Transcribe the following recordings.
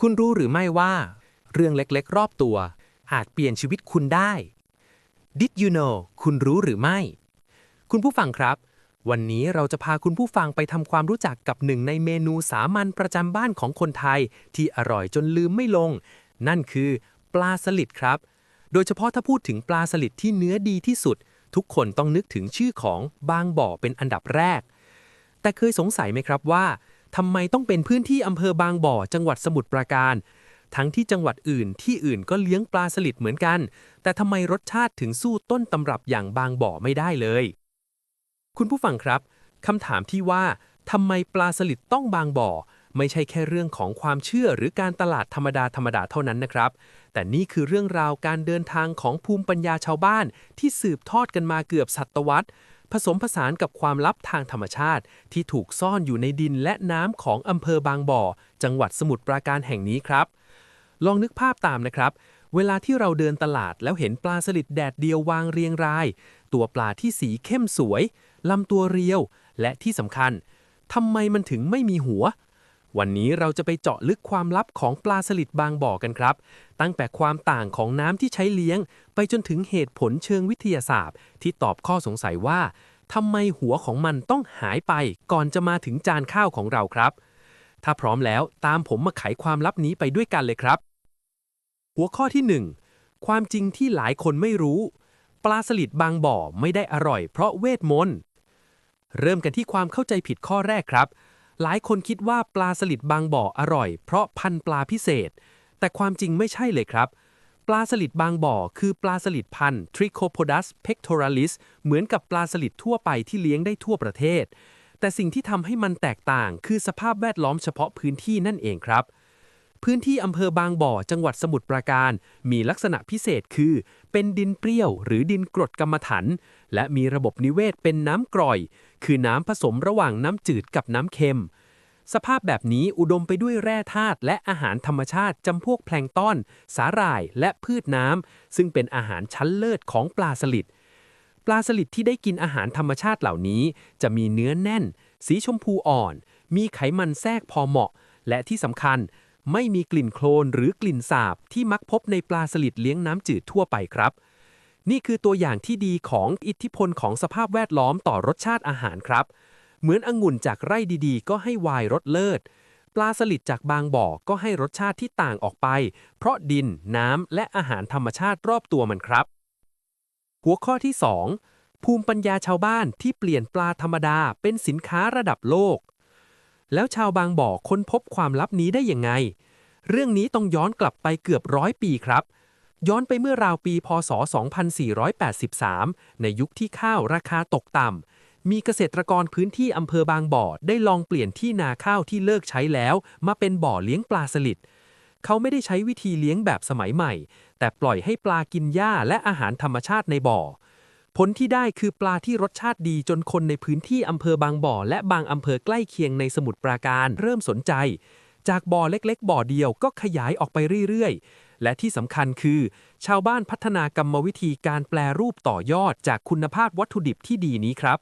คุณรู้หรือไม่ว่า เรื่องเล็กๆ รอบตัว อาจเปลี่ยนชีวิตคุณได้ Did you know คุณรู้หรือไม่ คุณผู้ฟังครับ วันนี้เราจะพาคุณผู้ฟังไปทำความรู้จักกับหนึ่งในเมนูสามัญประจำบ้านของคนไทย ที่อร่อยจนลืมไม่ลง นั่นคือ ปลาสลิดครับ โดยเฉพาะถ้าพูดถึงปลาสลิดที่เนื้อดีที่สุด ทุกคนต้องนึกถึงชื่อของบางบ่อเป็นอันดับแรก แต่เคยสงสัยไหมครับว่า ทำไมต้องเป็นพื้นที่อำเภอบางบ่อ จังหวัดสมุทรปราการ ทั้งที่จังหวัดอื่นที่อื่นก็เลี้ยงปลาสลิดเหมือนกัน แต่ทำไมรสชาติถึงสู้ต้นตำรับอย่างบางบ่อไม่ได้เลย คุณผู้ฟังครับคำถามที่ว่าทำไมปลาสลิดต้องบางบ่อ ไม่ใช่แค่เรื่องของความเชื่อหรือการตลาดธรรมดาธรรมดาเท่านั้นนะครับ แต่นี่คือเรื่องราวการเดินทางของภูมิปัญญาชาวบ้านที่สืบทอดกันมาเกือบศตวรรษ ผสมผสานกับความลับทางธรรมชาติที่ถูกซ่อนอยู่ในดินและน้ำของอำเภอบางบ่อ จังหวัดสมุทรปราการแห่งนี้ครับ ลองนึกภาพตามนะครับ เวลาที่เราเดินตลาดแล้วเห็นปลาสลิดแดดเดียววางเรียงราย ตัวปลาที่สีเข้มสวยลำตัวเรียว และที่สำคัญทำไมมันถึงไม่มีหัว วันนี้เราจะไปเจาะลึกความลับของปลาสลิดบางบ่อกันครับ ตั้งแต่ความต่างของน้ำที่ใช้เลี้ยง ไปจนถึงเหตุผลเชิงวิทยาศาสตร์ ที่ตอบข้อสงสัยว่าทำไมหัวของมันต้องหายไปก่อนจะมาถึงจานข้าวของเราครับ ถ้าพร้อมแล้วตามผมมาไขความลับนี้ไปด้วยกันเลยครับ หัวข้อที่ 1 ความจริงที่หลายคนไม่รู้ ปลาสลิดบางบ่อไม่ได้อร่อยเพราะเวทมนต์เริ่มกันที่ความเข้าใจผิดข้อแรกครับ หลายคนคิดว่าปลาสลิดบางบ่ออร่อย เพราะพันปลาพิเศษ แต่ความจริงไม่ใช่เลยครับ ปลาสลิดบางบ่อ คือปลาสลิดพันธุ์ Trichopodas pectoralis เหมือนกับปลาสลิดทั่วไปที่เลี้ยงได้ทั่วประเทศ แต่สิ่งที่ทำให้มันแตกต่าง คือสภาพแวดล้อมเฉพาะพื้นที่นั่นเองครับพื้นที่อำเภอบางบ่อ จังหวัดสมุทรปราการ มีลักษณะพิเศษคือ เป็นดินเปรี้ยวหรือดินกรดกรรมฐานและมีระบบนิเวศเป็นน้ำกร่อย คือน้ำผสมระหว่างน้ำจืดกับน้ำเค็ม สภาพแบบนี้อุดมไปด้วยแร่ธาตุและอาหารธรรมชาติจำพวกแพลงต้อน สาหร่ายและพืชน้ำ ซึ่งเป็นอาหารชั้นเลิศของปลาสลิด ปลาสลิดที่ได้กินอาหารธรรมชาติเหล่านี้ จะมีเนื้อแน่น สีชมพูอ่อน มีไขมันแทรกพอเหมาะ และที่สำคัญ ไม่มีกลิ่นโคลนหรือกลิ่นสาบที่มักพบในปลาสลิดเลี้ยงน้ำจืดทั่วไปครับ นี่คือตัวอย่างที่ดีของอิทธิพลของสภาพแวดล้อมต่อรสชาติอาหารครับ เหมือนองุ่นจากไร่ดีๆ ก็ให้วายรสเลิศ ปลาสลิดจากบางบ่อก็ให้รสชาติที่ต่างออกไป เพราะดิน น้ำ และอาหารธรรมชาติรอบตัวมันครับ หัวข้อที่ 2 ภูมิปัญญาชาวบ้านที่เปลี่ยนปลาธรรมดาเป็นสินค้าระดับโลก แล้วชาวบางบ่อค้นพบความลับนี้ได้ยังไง เรื่องนี้ต้องย้อนกลับไปเกือบร้อยปีครับย้อนไปเมื่อราวปี พศ 2483 ในยุคที่ข้าวราคาตกต่ำ มีเกษตรกรพื้นที่อำเภอบางบ่อได้ลองเปลี่ยนที่นาข้าวที่เลิกใช้แล้ว มาเป็นบ่อเลี้ยงปลาสลิดเขาไม่ได้ใช้วิธีเลี้ยงแบบสมัยใหม่ แต่ปล่อยให้ปลากินหญ้าและอาหารธรรมชาติในบ่อ ผลที่ได้คือปลาที่รสชาติดีจนคนในพื้นที่อำเภอบางบ่อ และบางอำเภอใกล้เคียงในสมุทรปราการเริ่มสนใจ จากบ่อเล็กๆ บ่อเดียวก็ขยายออกไปเรื่อยๆ และที่สำคัญคือ ชาวบ้านพัฒนากรรมวิธีการแปลรูปต่อยอดจากคุณภาพวัตถุดิบที่ดีนี้ครับ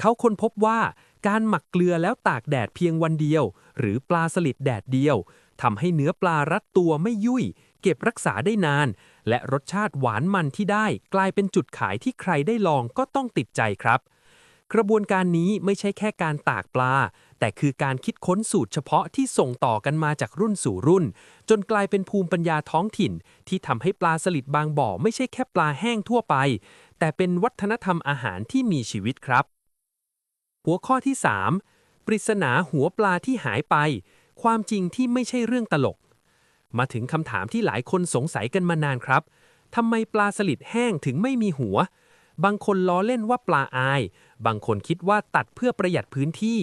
เขาค้นพบว่าการหมักเกลือแล้วตากแดดเพียงวันเดียว หรือปลาสลิดแดดเดียวทำให้เนื้อปลารัดตัวไม่ยุ่ย เก็บรักษาได้นาน และรสชาติหวานมันที่ได้ กลายเป็นจุดขายที่ใครได้ลองก็ต้องติดใจครับ กระบวนการนี้ไม่ใช่แค่การตากปลา แต่คือการคิดค้นสูตรเฉพาะที่ส่งต่อกันมาจากรุ่นสู่รุ่น จนกลายเป็นภูมิปัญญาท้องถิ่น ที่ทำให้ปลาสลิดบางบ่อ ไม่ใช่แค่ปลาแห้งทั่วไป แต่เป็นวัฒนธรรมอาหารที่มีชีวิตครับ หัวข้อที่ 3 ปริศนาหัวปลาที่หายไป ความจริงที่ไม่ใช่เรื่องตลก มาถึงคำถามที่หลายคนสงสัยกันมานานครับทำไมปลาสลิดแห้งถึงไม่มีหัว บางคนล้อเล่นว่าปลาอาย บางคนคิดว่าตัดเพื่อประหยัดพื้นที่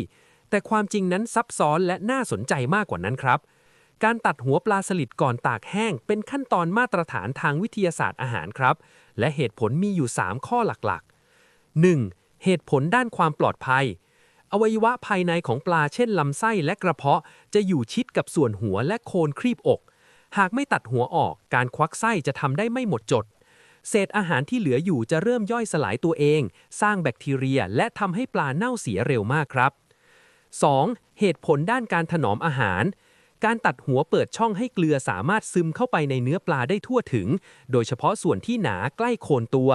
แต่ความจริงนั้นซับซ้อนและน่าสนใจมากกว่านั้นครับ การตัดหัวปลาสลิดก่อนตากแห้ง เป็นขั้นตอนมาตรฐานทางวิทยาศาสตร์อาหารครับ และเหตุผลมีอยู่ 3 ข้อหลักๆ 1. เหตุผลด้านความปลอดภัย อวัยวะภายในของปลาเช่นลำไส้และกระเพาะ จะอยู่ชิดกับส่วนหัวและโคนครีบอก หากไม่ตัดหัวออก การควักไส้จะทำได้ไม่หมดจด เศษอาหารที่เหลืออยู่จะเริ่มย่อยสลายตัวเอง สร้างแบคทีเรียและทำให้ปลาเน่าเสียเร็วมากครับ 2. เหตุผลด้านการถนอมอาหาร การตัดหัวเปิดช่องให้เกลือสามารถซึมเข้าไปในเนื้อปลาได้ทั่วถึง โดยเฉพาะส่วนที่หนาใกล้โคนตัว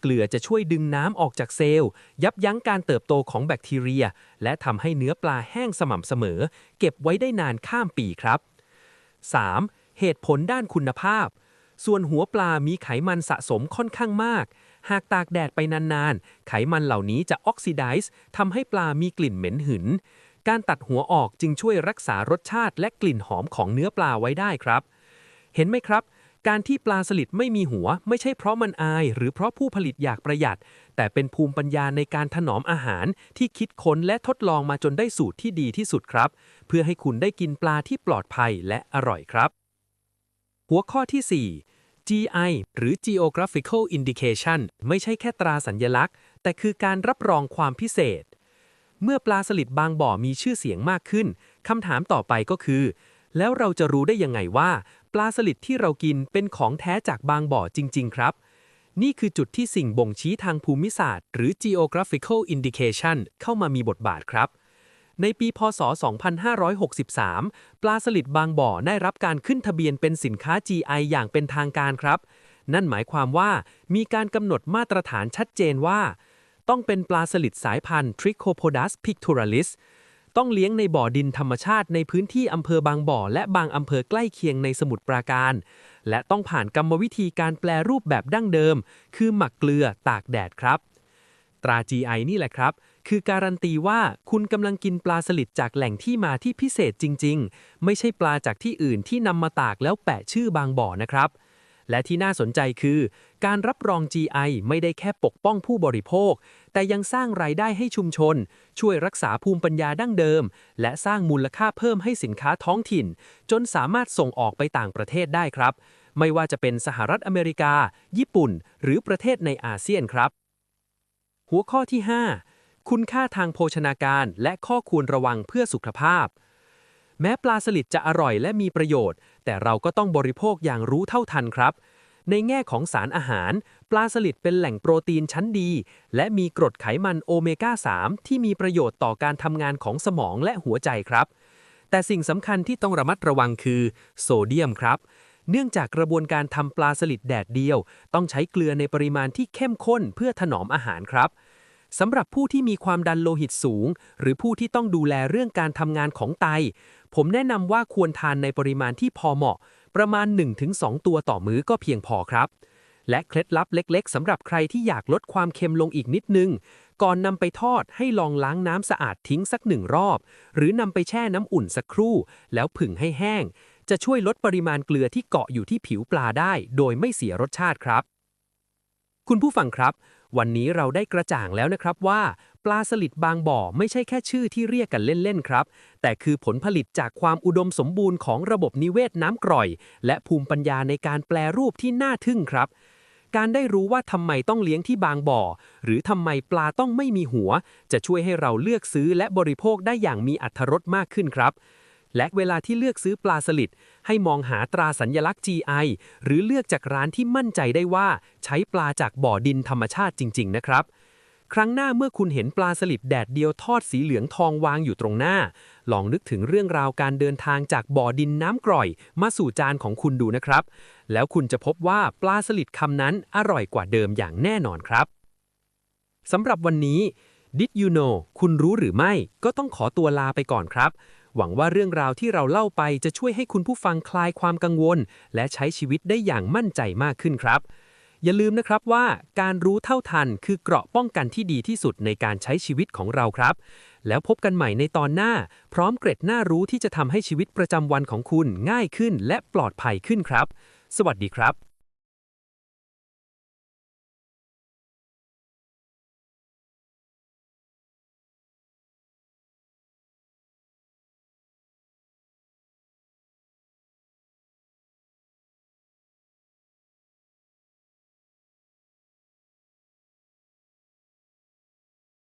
เกลือจะช่วยดึงน้ำออกจากเซลล์ ยับยั้งการเติบโตของแบคทีเรีย และทำให้เนื้อปลาแห้งสม่ำเสมอ เก็บไว้ได้นานข้ามปีครับ 3. เหตุผลด้านคุณภาพ ส่วนหัวปลามีไขมันสะสมค่อนข้างมาก หากตากแดดไปนานๆ ไขมันเหล่านี้จะออกซิไดซ์ทำให้ปลามีกลิ่นเหม็นหืน การตัดหัวออกจึงช่วยรักษารสชาติและกลิ่นหอมของเนื้อปลาไว้ได้ครับ เห็นไหมครับ การที่ปลาสลิดไม่มีหัว ไม่ใช่เพราะมันอาย หรือเพราะผู้ผลิตอยากประหยัด แต่เป็นภูมิปัญญาในการถนอมอาหารที่คิดค้นและทดลองมาจนได้สูตรที่ดีที่สุดครับ เพื่อให้คุณได้กินปลาที่ปลอดภัยและอร่อยครับ หัวข้อที่ 4 GI หรือ Geographical Indication ไม่ใช่แค่ตราสัญญลักษณ์ แต่คือการรับรองความพิเศษ เมื่อปลาสลิดบางบ่อมีชื่อเสียงมากขึ้นคำถามต่อไปก็คือ แล้วเราจะรู้ได้ยังไงว่า ลาสลิดที่เรากินเป็นของแท้จากบางบ่อจริง ๆ ครับ นี่คือจุดที่สิ่งบ่งชี้ทางภูมิศาสตร์ หรือ geographical indication เข้ามามีบทบาทครับ ในปีพศ 2563 ปลาสลิดบางบ่อได้รับการขึ้นทะเบียนเป็นสินค้า GI อย่างเป็นทางการครับ นั่นหมายความว่ามีการกำหนดมาตรฐานชัดเจนว่า ต้องเป็นปลาสลิดสายพันธุ์ Trichopodas pictoralis ต้องเลี้ยงในบ่อดินธรรมชาติในพื้นที่อำเภอบางบ่อ และบางอำเภอใกล้เคียงในสมุทรปราการ และต้องผ่านกรรมวิธีการแปลรูปแบบดั้งเดิม คือหมักเกลือตากแดดครับ ตรา GI นี่แหละครับ คือการันตีว่าคุณกำลังกินปลาสลิดจากแหล่งที่มาที่พิเศษจริง ๆ ไม่ใช่ปลาจากที่อื่นที่นำมาตากแล้วแปะชื่อบางบ่อนะครับ และที่น่าสนใจคือ การรับรอง GI ไม่ได้แค่ปกป้องผู้บริโภค แต่ยังสร้างรายได้ให้ชุมชน ช่วยรักษาภูมิปัญญาดั้งเดิม และสร้างมูลค่าเพิ่มให้สินค้าท้องถิ่น จนสามารถส่งออกไปต่างประเทศได้ครับ ไม่ว่าจะเป็นสหรัฐอเมริกา ญี่ปุ่น หรือประเทศในอาเซียนครับ หัวข้อที่ 5 คุณค่าทางโภชนาการและข้อควรระวังเพื่อสุขภาพ แม้ปลาสลิดจะอร่อยและมีประโยชน์ แต่เราก็ต้องบริโภคอย่างรู้เท่าทันครับ ในแง่ของสารอาหาร ปลาสลิดเป็นแหล่งโปรตีนชั้นดี และมีกรดไขมันโอเมก้า 3 ที่มีประโยชน์ต่อการทำงานของสมองและหัวใจครับ แต่สิ่งสำคัญที่ต้องระมัดระวังคือโซเดียมครับเนื่องจากกระบวนการทำปลาสลิดแดดเดียว ต้องใช้เกลือในปริมาณที่เข้มข้นเพื่อถนอมอาหารครับ สำหรับผู้ที่มีความดันโลหิตสูง หรือผู้ที่ต้องดูแลเรื่องการทำงานของไต ผมแนะนำว่าควรทานในปริมาณที่พอเหมาะ ประมาณ 1-2 ตัวต่อมื้อก็เพียงพอครับ และเคล็ดลับเล็กๆสำหรับใครที่อยากลดความเค็มลงอีกนิดนึง ก่อนนำไปทอดให้ลองล้างน้ำสะอาดทิ้งสักหนึ่งรอบ หรือนำไปแช่น้ำอุ่นสักครู่ แล้วผึ่งให้แห้ง จะช่วยลดปริมาณเกลือที่เกาะอยู่ที่ผิวปลาได้ โดยไม่เสียรสชาติครับคุณผู้ฟังครับ วันนี้เราได้กระจ่างแล้วนะครับว่าปลาสลิดบางบ่อไม่ใช่แค่ชื่อที่เรียกกันเล่น ๆ ครับ แต่คือผลผลิตจากความอุดมสมบูรณ์ของระบบนิเวศน้ำกร่อย และภูมิปัญญาในการแปลรูปที่น่าทึ่งครับ การได้รู้ว่าทำไมต้องเลี้ยงที่บางบ่อ หรือทำไมปลาต้องไม่มีหัว จะช่วยให้เราเลือกซื้อและบริโภคได้อย่างมีอรรถรสมากขึ้นครับ และเวลาที่เลือกซื้อปลาสลิดให้มองหาตราสัญญลักษณ์ GI หรือเลือกจากร้านที่มั่นใจได้ว่าใช้ปลาจากบ่อดินธรรมชาติจริง ๆ นะครับ ครั้งหน้าเมื่อคุณเห็นปลาสลิดแดดเดียวทอดสีเหลืองทองวางอยู่ตรงหน้า ลองนึกถึงเรื่องราวการเดินทางจากบ่อดินน้ำกร่อย มาสู่จานของคุณดูนะครับ แล้วคุณจะพบว่าปลาสลิดคำนั้นอร่อยกว่าเดิมอย่างแน่นอนครับสำหรับวันนี้ Did you know คุณรู้หรือไม่ ก็ต้องขอตัวลาไปก่อนครับ หวังว่าเรื่องราวที่เราเล่าไปจะช่วยให้คุณผู้ฟังคลายความกังวล และใช้ชีวิตได้อย่างมั่นใจมากขึ้นครับ อย่าลืมนะครับว่าการรู้เท่าทันคือเกราะป้องกันที่ดีที่สุดในการใช้ชีวิตของเราครับ แล้วพบกันใหม่ในตอนหน้า พร้อมเกร็ดน่ารู้ที่จะทำให้ชีวิตประจำวันของคุณง่ายขึ้นและปลอดภัยขึ้นครับ สวัสดีครับ